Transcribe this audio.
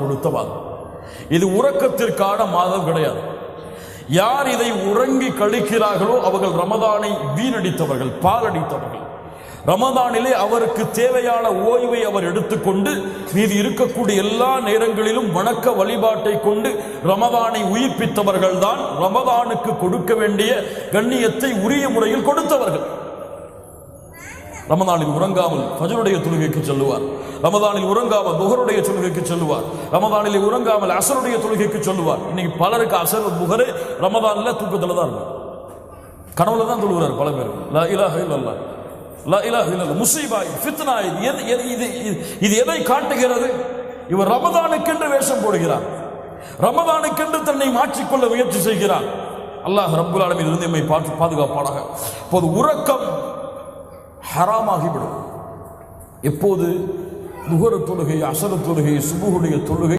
கொடுத்த மாதம் இது உறக்கத்திற்கான மாதம் கிடையாது. யார் இதை உறங்கி கழிக்கிறார்களோ அவர்கள் ரமதானை வீணடித்தவர்கள் பாலடித்தவர்கள். ரமதானிலே அவருக்கு தேவையான ஓய்வை அவர் எடுத்துக்கொண்டு மீது இருக்கக்கூடிய எல்லா நேரங்களிலும் வணக்க வழிபாட்டை கொண்டு ரமதானை உயிர்ப்பித்தவர்கள் தான் ரமதானுக்கு கொடுக்க வேண்டிய கண்ணியத்தை உரிய முறையில் கொடுத்தவர்கள். ரமதானில் உறங்காமல் ஃபஜருடைய தொழுகைக்கு சொல்லுவார். ரமதானில் உறங்காமல் புகருடைய தொழுகைக்கு சொல்லுவார். ரமதானில் உறங்காமல் அசருடைய தொழுகைக்கு சொல்லுவார். இன்னைக்கு பலருக்கு அசர் புகரு ரமதானில் தூக்கத்தில் தான் இருக்கும் கனவுல தான் தொழுகிறார் பல பேர். லா இலாஹ இல்லல்லாஹ். லா இலாஹ இல்லல்லாஹ். முசீபாய் ஃபித்னா இது எது- எது- இது இது- இது எதை காட்டுகிறது? இவர் ரமதானுக்கென்று வேஷம் போடுகிறார். ரமதானுக்கென்று தன்னை மாற்றிக்கொள்ள முயற்சி செய்கிறார். அல்லாஹ் ரப்புல் ஆலமில் இருந்து எம்மை பாதுகாப்பானாக. இப்போது உறக்கம் ஹராமாகிவிடும் எப்போது? நுகர தொழுகை அசர தொழுகை சுபுகுடைய தொழுகை.